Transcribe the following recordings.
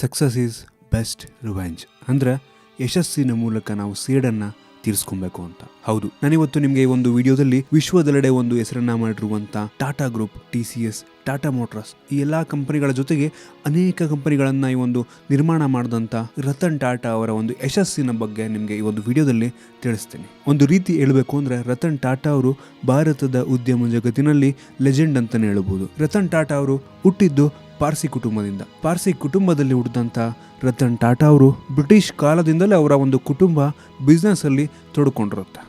Success is best revenge ಅಂದ್ರೆ ಯಶಸ್ಸಿನ ಮೂಲಕ ನಾವು ಸೇಡನ್ನು ತೀರಿಸ್ಕೊಬೇಕು ಅಂತ. ಹೌದು. ನಾನಿವತ್ತು ನಿಮಗೆ ಈ ಒಂದು ವಿಡಿಯೋದಲ್ಲಿ ವಿಶ್ವದೆಲ್ಲೆಡೆ ಒಂದು ಹೆಸರನ್ನ ಮಾಡಿರುವಂತ Tata group T C S Tata motors ಈ ಎಲ್ಲಾ ಕಂಪನಿಗಳ ಜೊತೆಗೆ ಅನೇಕ ಕಂಪನಿಗಳನ್ನ ಈ ಒಂದು ನಿರ್ಮಾಣ ಮಾಡಿದಂತ ರತನ್ ಟಾಟಾ ಅವರ ಒಂದು ಯಶಸ್ಸಿನ ಬಗ್ಗೆ ನಿಮಗೆ ಈ ಒಂದು ವಿಡಿಯೋದಲ್ಲಿ ತಿಳಿಸ್ತೀನಿ. ಒಂದು ರೀತಿ ಹೇಳಬೇಕು ಅಂದ್ರೆ ರತನ್ ಟಾಟಾ ಅವರು ಭಾರತದ ಉದ್ಯಮ ಜಗತ್ತಿನಲ್ಲಿ ಲೆಜೆಂಡ್ ಅಂತಾನೆ ಹೇಳ್ಬೋದು. ರತನ್ ಟಾಟಾ ಅವರು ಹುಟ್ಟಿದ್ದು ಪಾರ್ಸಿ ಕುಟುಂಬದಿಂದ. ಪಾರ್ಸಿ ಕುಟುಂಬದಲ್ಲಿ ಹುಟ್ಟಿದಂಥ ರತನ್ ಟಾಟಾ ಅವರು ಬ್ರಿಟಿಷ್ ಕಾಲದಿಂದಲೇ ಅವರ ಒಂದು ಕುಟುಂಬ ಬಿಸ್ನೆಸ್ಸಲ್ಲಿ ತೊಡ್ಕೊಂಡಿರುತ್ತೆ.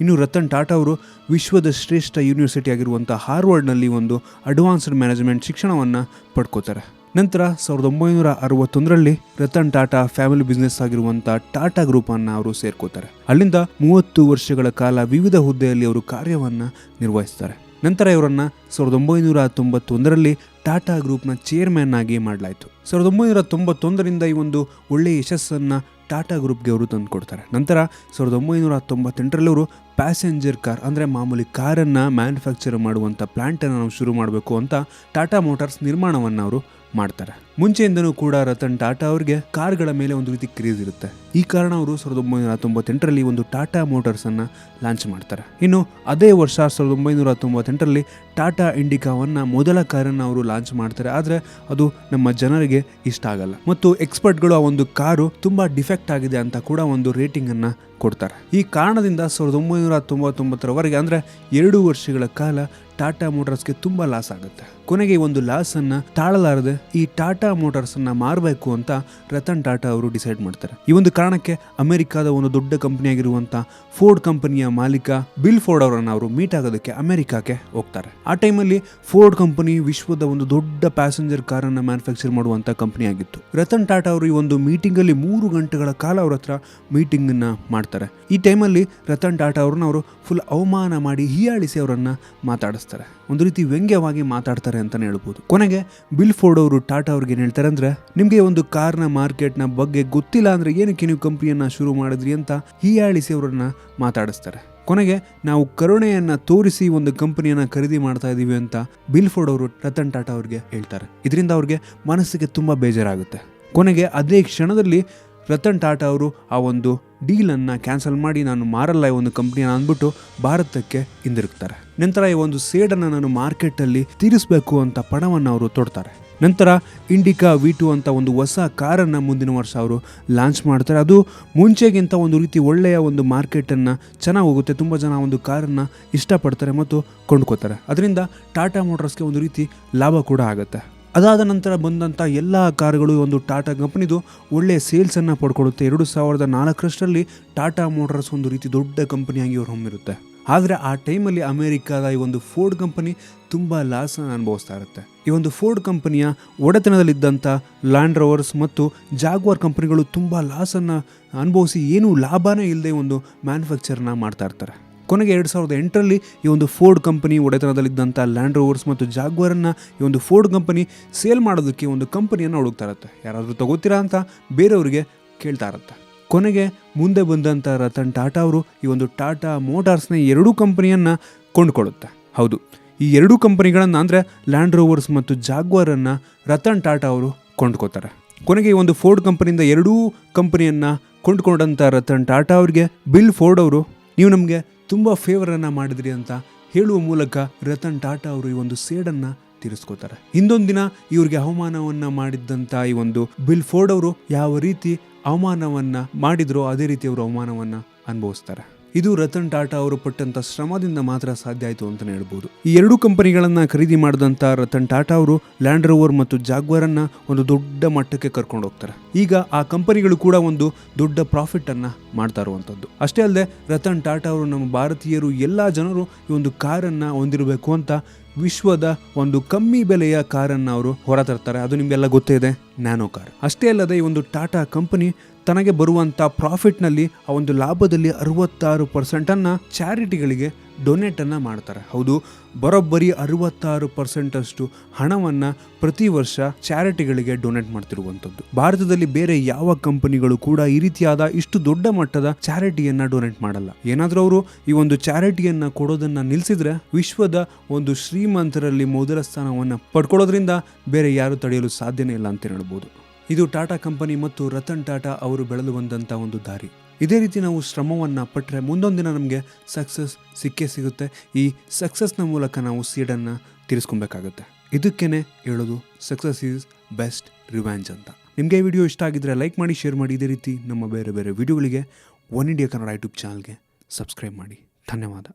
ಇನ್ನು ರತನ್ ಟಾಟಾ ಅವರು ವಿಶ್ವದ ಶ್ರೇಷ್ಠ ಯೂನಿವರ್ಸಿಟಿ ಆಗಿರುವಂಥ ಹಾರ್ವರ್ಡ್ನಲ್ಲಿ ಒಂದು ಅಡ್ವಾನ್ಸ್ಡ್ ಮ್ಯಾನೇಜ್ಮೆಂಟ್ ಶಿಕ್ಷಣವನ್ನು ಪಡ್ಕೋತಾರೆ. ನಂತರ ಸಾವಿರದ ಒಂಬೈನೂರ ಅರವತ್ತೊಂದರಲ್ಲಿ ರತನ್ ಟಾಟಾ ಫ್ಯಾಮಿಲಿ ಬಿಸ್ನೆಸ್ ಆಗಿರುವಂಥ ಟಾಟಾ ಗ್ರೂಪ್ ಅನ್ನ ಅವರು ಸೇರ್ಕೋತಾರೆ. ಅಲ್ಲಿಂದ ಮೂವತ್ತು ವರ್ಷಗಳ ಕಾಲ ವಿವಿಧ ಹುದ್ದೆಯಲ್ಲಿ ಅವರು ಕಾರ್ಯವನ್ನು ನಿರ್ವಹಿಸ್ತಾರೆ. ನಂತರ ಇವರನ್ನು ಸಾವಿರದ ಒಂಬೈನೂರ ತೊಂಬತ್ತೊಂದರಲ್ಲಿ ಟಾಟಾ ಗ್ರೂಪ್ನ ಚೇರ್ಮನ್ ಆಗಿ ಮಾಡಲಾಯಿತು. ಸಾವಿರದ ಒಂಬೈನೂರ ತೊಂಬತ್ತೊಂದರಿಂದ ಈ ಒಂದು ಒಳ್ಳೆಯ ಯಶಸ್ಸನ್ನು ಟಾಟಾ ಗ್ರೂಪ್ಗೆ ಅವರು ತಂದು ಕೊಡ್ತಾರೆ. ನಂತರ ಸಾವಿರದ ಒಂಬೈನೂರ ತೊಂಬತ್ತೆಂಟರಲ್ಲಿ ಅವರು ಪ್ಯಾಸೆಂಜರ್ ಕಾರ್ ಅಂದರೆ ಮಾಮೂಲಿ ಕಾರನ್ನು ಮ್ಯಾನುಫ್ಯಾಕ್ಚರ್ ಮಾಡುವಂಥ ಪ್ಲ್ಯಾಂಟನ್ನು ನಾವು ಶುರು ಮಾಡಬೇಕು ಅಂತ ಟಾಟಾ ಮೋಟಾರ್ಸ್ ನಿರ್ಮಾಣವನ್ನು ಅವರು ಮಾಡ್ತಾರೆ. ಮುಂಚೆಯಿಂದನೂ ಕೂಡ ರತನ್ ಟಾಟಾ ಅವರಿಗೆ ಕಾರ್ಗಳ ಮೇಲೆ ಒಂದು ರೀತಿ ಕ್ರೇಜ್ ಇರುತ್ತೆ. ಈ ಕಾರಣ ಅವರು ಸಾವಿರದ ಒಂಬೈನೂರ ತೊಂಬತ್ತೆಂಟರಲ್ಲಿ ಒಂದು ಟಾಟಾ ಮೋಟರ್ಸ್ ಅನ್ನ ಲಾಂಚ್ ಮಾಡ್ತಾರೆ. ಇನ್ನು ಅದೇ ವರ್ಷ ಸಾವಿರದ ಒಂಬೈನೂರ ತೊಂಬತ್ತೆಂಟರಲ್ಲಿ ಟಾಟಾ ಇಂಡಿಕಾವನ್ನ ಮೊದಲ ಕಾರನ್ನು ಅವರು ಲಾಂಚ್ ಮಾಡ್ತಾರೆ. ಆದರೆ ಅದು ನಮ್ಮ ಜನರಿಗೆ ಇಷ್ಟ ಆಗಲ್ಲ. ಮತ್ತು ಎಕ್ಸ್ಪರ್ಟ್ಗಳು ಆ ಒಂದು ಕಾರು ತುಂಬಾ ಡಿಫೆಕ್ಟ್ ಆಗಿದೆ ಅಂತ ಕೂಡ ಒಂದು ರೇಟಿಂಗ್ ಅನ್ನ ಕೊಡ್ತಾರೆ. ಈ ಕಾರಣದಿಂದ ಸಾವಿರದ ಒಂಬೈನೂರ ತೊಂಬತ್ತೊಂಬತ್ತರವರೆಗೆ ಅಂದ್ರೆ ಎರಡು ವರ್ಷಗಳ ಕಾಲ ಟಾಟಾ ಮೋಟರ್ಸ್ಗೆ ತುಂಬಾ ಲಾಸ್ ಆಗುತ್ತೆ. ಕೊನೆಗೆ ಒಂದು ಲಾಸ್ ಅನ್ನ ತಾಳಲಾರದೆ ಈ ಟಾಟಾ ಮೋಟಾರ್ಸ್ ಅನ್ನ ಮಾರಬೇಕು ಅಂತ ರತನ್ ಟಾಟಾ ಅವರು ಡಿಸೈಡ್ ಮಾಡ್ತಾರೆ. ಈ ಒಂದು ಕಾರಣಕ್ಕೆ ಅಮೆರಿಕಾದ ಒಂದು ದೊಡ್ಡ ಕಂಪನಿ ಆಗಿರುವಂತ ಫೋರ್ಡ್ ಕಂಪನಿಯ ಮಾಲೀಕ ಬಿಲ್ ಫೋರ್ಡ್ ಅವರನ್ನು ಅವರು ಮೀಟ್ ಆಗೋದಕ್ಕೆ ಅಮೆರಿಕಾಕ್ಕೆ ಹೋಗ್ತಾರೆ. ಆ ಟೈಮಲ್ಲಿ ಫೋರ್ಡ್ ಕಂಪನಿ ವಿಶ್ವದ ಒಂದು ದೊಡ್ಡ ಪ್ಯಾಸೆಂಜರ್ ಕಾರನ್ನ ಮ್ಯಾನುಫ್ಯಾಕ್ಚರ್ ಮಾಡುವಂತ ಕಂಪನಿ ಆಗಿತ್ತು ರತನ್ ಟಾಟಾ ಅವರು ಈ ಒಂದು ಮೀಟಿಂಗ್ ಅಲ್ಲಿ ಮೂರು ಗಂಟೆಗಳ ಕಾಲ ಅವ್ರ ಹತ್ರ ಮೀಟಿಂಗ್ ಅನ್ನ ಮಾಡ್ತಾರೆ. ಈ ಟೈಮಲ್ಲಿ ರತನ್ ಟಾಟಾ ಅವ್ರನ್ನ ಅವರು ಫುಲ್ ಅವಮಾನ ಮಾಡಿ ಹೀಯಾಳಿಸಿ ಅವರನ್ನ ಮಾತಾಡಿಸ್ತಾರೆ. ಒಂದು ರೀತಿ ವ್ಯಂಗ್ಯವಾಗಿ ಮಾತಾಡ್ತಾರೆ ಅಂತಾನೆ ಹೇಳ್ಬೋದು. ಕೊನೆಗೆ ಬಿಲ್ ಫೋರ್ಡ್ ಅವರು ಟಾಟಾ ಅವ್ರಿಗೆ ಏನ್ ಹೇಳ್ತಾರೆ ಅಂದರೆ, ನಿಮಗೆ ಒಂದು ಕಾರ್ನ ಮಾರ್ಕೆಟ್ನ ಬಗ್ಗೆ ಗೊತ್ತಿಲ್ಲ ಅಂದ್ರೆ ಏನಕ್ಕೆ ನೀವು ಕಂಪ್ನಿಯನ್ನು ಶುರು ಮಾಡಿದ್ರಿ ಅಂತ ಹೀಯಾಳಿಸಿ ಅವರನ್ನ ಮಾತಾಡಿಸ್ತಾರೆ. ಕೊನೆಗೆ, ನಾವು ಕರುಣೆಯನ್ನ ತೋರಿಸಿ ಒಂದು ಕಂಪನಿಯನ್ನ ಖರೀದಿ ಮಾಡ್ತಾ ಇದ್ದೀವಿ ಅಂತ ಬಿಲ್ಫೋರ್ಡ್ ಅವರು ರತನ್ ಟಾಟಾ ಅವ್ರಿಗೆ ಹೇಳ್ತಾರೆ. ಇದರಿಂದ ಅವ್ರಿಗೆ ಮನಸ್ಸಿಗೆ ತುಂಬಾ ಬೇಜಾರಾಗುತ್ತೆ. ಕೊನೆಗೆ, ಅದೇ ಕ್ಷಣದಲ್ಲಿ ರತನ್ ಟಾಟಾ ಅವರು ಆ ಒಂದು ಡೀಲನ್ನು ಕ್ಯಾನ್ಸಲ್ ಮಾಡಿ ನಾನು ಮಾರಲ್ಲ ಈ ಒಂದು ಕಂಪ್ನಿಯನ್ನು ಅಂದ್ಬಿಟ್ಟು ಭಾರತಕ್ಕೆ ಹಿಂದಿರುಗ್ತಾರೆ. ನಂತರ ಈ ಒಂದು ಸೇಡನ್ನು ನಾನು ಮಾರ್ಕೆಟಲ್ಲಿ ತೀರಿಸಬೇಕು ಅಂತ ಪಣವನ್ನು ಅವರು ತೊಡ್ತಾರೆ. ನಂತರ ಇಂಡಿಕಾ ವಿ ಟು ಅಂತ ಒಂದು ಹೊಸ ಕಾರನ್ನು ಮುಂದಿನ ವರ್ಷ ಅವರು ಲಾಂಚ್ ಮಾಡ್ತಾರೆ. ಅದು ಮುಂಚೆಗಿಂತ ಒಂದು ರೀತಿ ಒಳ್ಳೆಯ ಒಂದು ಮಾರ್ಕೆಟನ್ನು ಚೆನ್ನಾಗಿ ಹೋಗುತ್ತೆ. ತುಂಬ ಜನ ಒಂದು ಕಾರನ್ನು ಇಷ್ಟಪಡ್ತಾರೆ ಮತ್ತು ಕೊಂಡ್ಕೋತಾರೆ ಅದರಿಂದ ಟಾಟಾ ಮೋಟರ್ಸ್ಗೆ ಒಂದು ರೀತಿ ಲಾಭ ಕೂಡ ಆಗುತ್ತೆ. ಅದಾದ ನಂತರ ಬಂದಂಥ ಎಲ್ಲ ಕಾರುಗಳು ಒಂದು ಟಾಟಾ ಕಂಪ್ನಿದು ಒಳ್ಳೆಯ ಸೇಲ್ಸನ್ನು ಪಡ್ಕೊಡುತ್ತೆ ಎರಡು ಸಾವಿರದ ನಾಲ್ಕರಷ್ಟರಲ್ಲಿ ಟಾಟಾ ಮೋಟರ್ಸ್ ಒಂದು ರೀತಿ ದೊಡ್ಡ ಕಂಪನಿಯಾಗಿ ಅವರು ಹೊಮ್ಮಿರುತ್ತೆ. ಆದರೆ ಆ ಟೈಮಲ್ಲಿ ಅಮೇರಿಕಾದ ಈ ಒಂದು ಫೋರ್ಡ್ ಕಂಪನಿ ತುಂಬ ಲಾಸನ್ನು ಅನುಭವಿಸ್ತಾ ಇರುತ್ತೆ. ಈ ಒಂದು ಫೋರ್ಡ್ ಕಂಪನಿಯ ಒಡೆತನದಲ್ಲಿದ್ದಂಥ ಲ್ಯಾಂಡ್ ರೋವರ್ಸ್ ಮತ್ತು ಜಾಗ್ವಾರ್ ಕಂಪನಿಗಳು ತುಂಬ ಲಾಸನ್ನು ಅನುಭವಿಸಿ ಏನೂ ಲಾಭನೇ ಇಲ್ಲದೆ ಒಂದು ಮ್ಯಾನುಫ್ಯಾಕ್ಚರ್ನ ಮಾಡ್ತಾ ಇರ್ತಾರೆ. ಕೊನೆಗೆ ಎರಡು ಸಾವಿರದ ಎಂಟರಲ್ಲಿ ಈ ಒಂದು ಫೋರ್ಡ್ ಕಂಪನಿ ಒಡೆತನದಲ್ಲಿದ್ದಂಥ ಲ್ಯಾಂಡ್ ರೋವರ್ಸ್ ಮತ್ತು ಜಾಗ್ವಾರನ್ನು ಈ ಒಂದು ಫೋರ್ಡ್ ಕಂಪನಿ ಸೇಲ್ ಮಾಡೋದಕ್ಕೆ ಒಂದು ಕಂಪನಿಯನ್ನು ಹುಡುಕ್ತಾ ಇರುತ್ತೆ. ಯಾರಾದರೂ ತಗೋತೀರಾ ಅಂತ ಬೇರೆಯವರಿಗೆ ಕೇಳ್ತಾ ಇರುತ್ತೆ. ಕೊನೆಗೆ ಮುಂದೆ ಬಂದಂಥ ರತನ್ ಟಾಟಾ ಅವರು ಈ ಒಂದು ಟಾಟಾ ಮೋಟಾರ್ಸ್ನ ಎರಡೂ ಕಂಪನಿಯನ್ನು ಕೊಂಡುಕೊಳ್ಳುತ್ತೆ. ಹೌದು, ಈ ಎರಡೂ ಕಂಪನಿಗಳನ್ನು ಅಂದರೆ ಲ್ಯಾಂಡ್ ರೋವರ್ಸ್ ಮತ್ತು ಜಾಗ್ವಾರನ್ನು ರತನ್ ಟಾಟಾ ಅವರು ಕೊಂಡ್ಕೋತಾರೆ. ಕೊನೆಗೆ ಈ ಒಂದು ಫೋರ್ಡ್ ಕಂಪನಿಯಿಂದ ಎರಡೂ ಕಂಪನಿಯನ್ನು ಕೊಂಡ್ಕೊಂಡಂಥ ರತನ್ ಟಾಟಾ ಅವರಿಗೆ ಬಿಲ್ ಫೋರ್ಡ್ ಅವರು, ನೀವು ನಮಗೆ ತುಂಬ ಫೇವರನ್ನು ಮಾಡಿದ್ರಿ ಅಂತ ಹೇಳುವ ಮೂಲಕ ರತನ್ ಟಾಟಾ ಅವರು ಈ ಒಂದು ಸೇಡನ್ನು ತೀರಿಸ್ಕೋತಾರೆ ಹಿಂದೊಂದು ದಿನ ಇವ್ರಿಗೆ ಅವಮಾನವನ್ನ ಮಾಡಿದ್ದಂತ ಈ ಒಂದು ಬಿಲ್ ಫೋರ್ಡ್ ಅವರು ಯಾವ ರೀತಿ ಅವಮಾನವನ್ನ ಮಾಡಿದ್ರೋ ಅದೇ ರೀತಿ ಅವರು ಅವಮಾನವನ್ನ ಅನುಭವಿಸ್ತಾರೆ. ಇದು ರತನ್ ಟಾಟಾ ಅವರು ಪಟ್ಟಂತ ಶ್ರಮದಿಂದ ಮಾತ್ರ ಸಾಧ್ಯ ಆಯಿತು ಅಂತಲೇ ಹೇಳ್ಬೋದು. ಈ ಎರಡು ಕಂಪನಿಗಳನ್ನ ಖರೀದಿ ಮಾಡಿದಂತ ರತನ್ ಟಾಟಾ ಅವರು ಲ್ಯಾಂಡ್ ರೋವರ್ ಮತ್ತು ಜಾಗ್ವಾರನ್ನ ಒಂದು ದೊಡ್ಡ ಮಟ್ಟಕ್ಕೆ ಕರ್ಕೊಂಡು ಹೋಗ್ತಾರೆ. ಈಗ ಆ ಕಂಪನಿಗಳು ಕೂಡ ಒಂದು ದೊಡ್ಡ ಪ್ರಾಫಿಟ್ ಅನ್ನ ಮಾಡ್ತಾ ಇರುವಂತದ್ದು. ಅಷ್ಟೇ ಅಲ್ಲದೆ ರತನ್ ಟಾಟಾ ಅವರು ನಮ್ಮ ಭಾರತೀಯರು ಎಲ್ಲಾ ಜನರು ಈ ಒಂದು ಕಾರನ್ನ ಹೊಂದಿರಬೇಕು ಅಂತ ವಿಶ್ವದ ಒಂದು ಕಮ್ಮಿ ಬೆಲೆಯ ಕಾರನ್ನು ಅವರು ಹೊರತರ್ತಾರೆ. ಅದು ನಿಮಗೆಲ್ಲ ಗೊತ್ತೇ ಇದೆ, ನ್ಯಾನೋ ಕಾರ್. ಅಷ್ಟೇ ಅಲ್ಲದೆ ಈ ಒಂದು ಟಾಟಾ ಕಂಪನಿ ತನಗೆ ಬರುವಂಥ ಪ್ರಾಫಿಟ್ನಲ್ಲಿ ಆ ಒಂದು ಲಾಭದಲ್ಲಿ ಅರವತ್ತಾರು ಪರ್ಸೆಂಟನ್ನು ಚಾರಿಟಿಗಳಿಗೆ ಡೊನೇಟನ್ನು ಮಾಡ್ತಾರೆ. ಹೌದು, ಬರೋಬ್ಬರಿ ಅರವತ್ತಾರು ಪರ್ಸೆಂಟಷ್ಟು ಹಣವನ್ನು ಪ್ರತಿ ವರ್ಷ ಚಾರಿಟಿಗಳಿಗೆ ಡೊನೇಟ್ ಮಾಡ್ತಿರುವಂಥದ್ದು. ಭಾರತದಲ್ಲಿ ಬೇರೆ ಯಾವ ಕಂಪನಿಗಳು ಕೂಡ ಈ ರೀತಿಯಾದ ಇಷ್ಟು ದೊಡ್ಡ ಮಟ್ಟದ ಚಾರಿಟಿಯನ್ನು ಡೊನೇಟ್ ಮಾಡಲ್ಲ. ಏನಾದರೂ ಅವರು ಈ ಒಂದು ಚಾರಿಟಿಯನ್ನು ಕೊಡೋದನ್ನು ನಿಲ್ಲಿಸಿದ್ರೆ ವಿಶ್ವದ ಒಂದು ಶ್ರೀಮಂತರಲ್ಲಿ ಮೊದಲ ಸ್ಥಾನವನ್ನು ಪಡ್ಕೊಳ್ಳೋದ್ರಿಂದ ಬೇರೆ ಯಾರು ತಡೆಯಲು ಸಾಧ್ಯನೇ ಇಲ್ಲ ಅಂತ ಹೇಳ್ಬೋದು. ಇದು ಟಾಟಾ ಕಂಪನಿ ಮತ್ತು ರತನ್ ಟಾಟಾ ಅವರು ಬೆಳೆದು ಬಂದಂಥ ಒಂದು ದಾರಿ. ಇದೇ ರೀತಿ ನಾವು ಶ್ರಮವನ್ನು ಪಟ್ಟರೆ ಮುಂದೊಂದು ದಿನ ನಮಗೆ ಸಕ್ಸಸ್ ಸಿಕ್ಕೇ ಸಿಗುತ್ತೆ. ಈ ಸಕ್ಸಸ್ನ ಮೂಲಕ ನಾವು ಸೀಡನ್ನು ತೀರಿಸ್ಕೊಬೇಕಾಗುತ್ತೆ. ಇದಕ್ಕೇನೆ ಹೇಳೋದು ಸಕ್ಸಸ್ ಈಸ್ ಬೆಸ್ಟ್ ರಿವ್ಯಾಂಜ್ ಅಂತ. ನಿಮಗೆ ವಿಡಿಯೋ ಇಷ್ಟ ಆಗಿದ್ರೆ ಲೈಕ್ ಮಾಡಿ ಶೇರ್ ಮಾಡಿ. ಇದೇ ರೀತಿ ನಮ್ಮ ಬೇರೆ ಬೇರೆ ವಿಡಿಯೋಗಳಿಗೆ ಒನ್ ಇಂಡಿಯಾ ಕನ್ನಡ ಯೂಟ್ಯೂಬ್ ಚಾನಲ್ಗೆ ಸಬ್ಸ್ಕ್ರೈಬ್ ಮಾಡಿ. ಧನ್ಯವಾದ.